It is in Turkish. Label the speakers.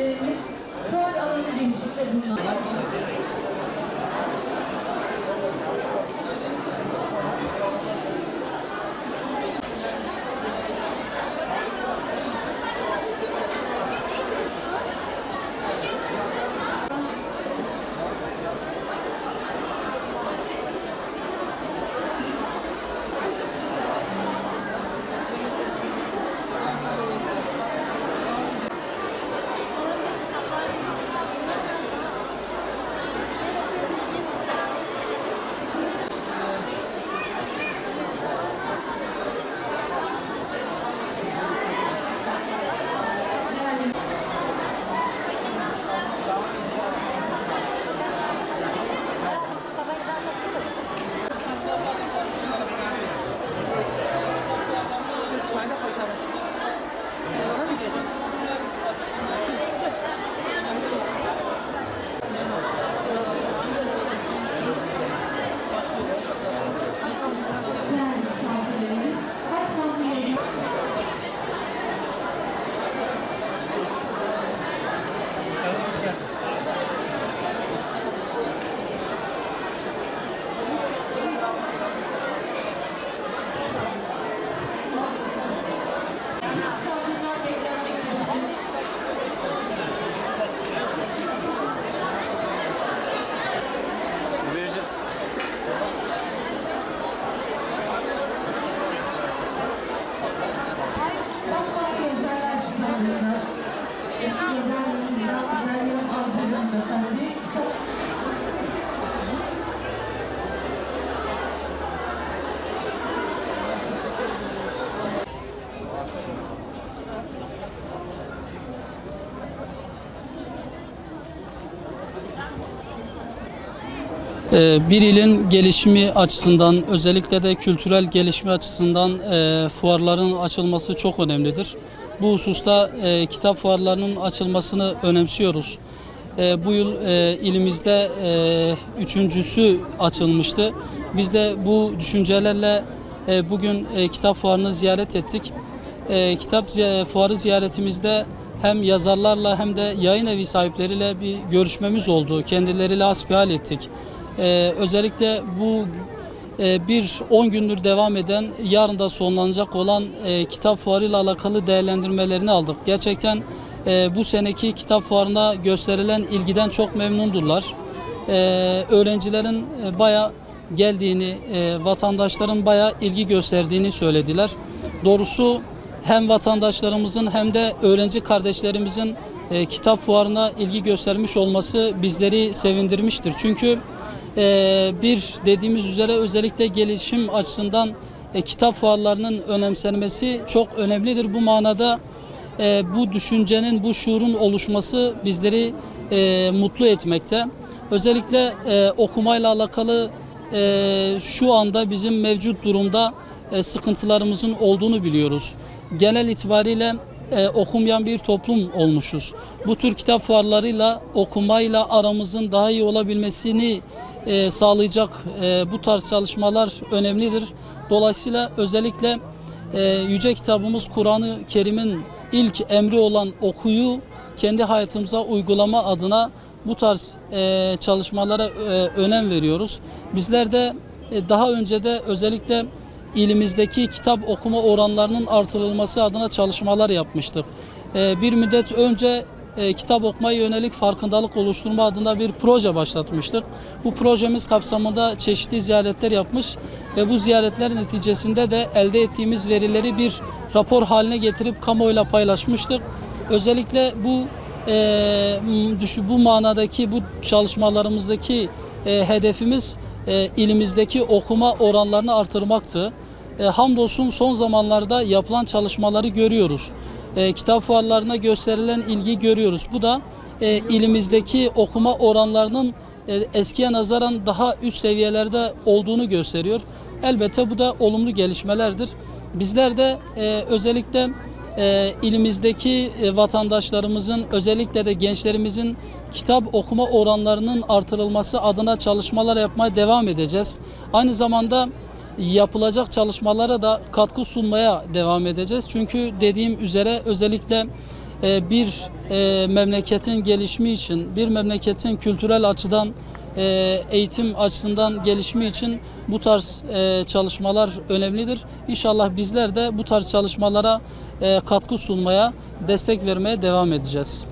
Speaker 1: öğrencilerimiz kör alanı genişlikte bulunan Hanımefendi
Speaker 2: Ee, Bir ilin gelişimi açısından özellikle de kültürel gelişme açısından e, fuarların açılması çok önemlidir. Bu hususta e, kitap fuarlarının açılmasını önemsiyoruz. E, Bu yıl e, ilimizde e, üçüncüsü açılmıştı. Biz de bu düşüncelerle e, bugün e, kitap fuarını ziyaret ettik. E, Kitap ziy- fuarı ziyaretimizde hem yazarlarla hem de yayın evi sahipleriyle bir görüşmemiz oldu. Kendileriyle hasbihal ettik. Ee, özellikle bu e, bir 10 gündür devam eden yarın da sonlanacak olan e, kitap fuarıyla alakalı değerlendirmelerini aldık. Gerçekten e, bu seneki kitap fuarına gösterilen ilgiden çok memnundurlar. E, öğrencilerin e, baya geldiğini, e, vatandaşların baya ilgi gösterdiğini söylediler. Doğrusu hem vatandaşlarımızın hem de öğrenci kardeşlerimizin e, kitap fuarına ilgi göstermiş olması bizleri sevindirmiştir. Çünkü e, bir dediğimiz üzere özellikle gelişim açısından e, kitap fuarlarının önemsenmesi çok önemlidir. Bu manada e, bu düşüncenin, bu şuurun oluşması bizleri e, mutlu etmekte. Özellikle e, okumayla alakalı e, şu anda bizim mevcut durumda e, sıkıntılarımızın olduğunu biliyoruz. Genel itibariyle e, okumayan bir toplum olmuşuz. Bu tür kitap fuarlarıyla okumayla aramızın daha iyi olabilmesini e, sağlayacak e, bu tarz çalışmalar önemlidir. Dolayısıyla özellikle e, yüce kitabımız Kur'an-ı Kerim'in ilk emri olan okuyu kendi hayatımıza uygulama adına bu tarz e, çalışmalara e, önem veriyoruz. Bizler de e, daha önce de özellikle ilimizdeki kitap okuma oranlarının artırılması adına çalışmalar yapmıştık. E, bir müddet önce e, kitap okumaya yönelik farkındalık oluşturma adına bir proje başlatmıştık. Bu projemiz kapsamında çeşitli ziyaretler yapmış ve bu ziyaretler neticesinde de elde ettiğimiz verileri bir rapor haline getirip kamuoyuyla paylaşmıştık. Özellikle bu e, bu manadaki bu çalışmalarımızdaki e, hedefimiz e, ilimizdeki okuma oranlarını artırmaktı. E, hamdolsun son zamanlarda yapılan çalışmaları görüyoruz. E, kitap fuarlarına gösterilen ilgi görüyoruz. Bu da e, ilimizdeki okuma oranlarının e, eskiye nazaran daha üst seviyelerde olduğunu gösteriyor. Elbette bu da olumlu gelişmelerdir. Bizler de e, özellikle e, ilimizdeki e, vatandaşlarımızın özellikle de gençlerimizin kitap okuma oranlarının artırılması adına çalışmalar yapmaya devam edeceğiz. Aynı zamanda yapılacak çalışmalara da katkı sunmaya devam edeceğiz. Çünkü dediğim üzere özellikle e, bir e, memleketin gelişimi için, bir memleketin kültürel açıdan eğitim açısından gelişimi için bu tarz e, çalışmalar önemlidir. İnşallah bizler de bu tarz çalışmalara e, katkı sunmaya, destek vermeye devam edeceğiz.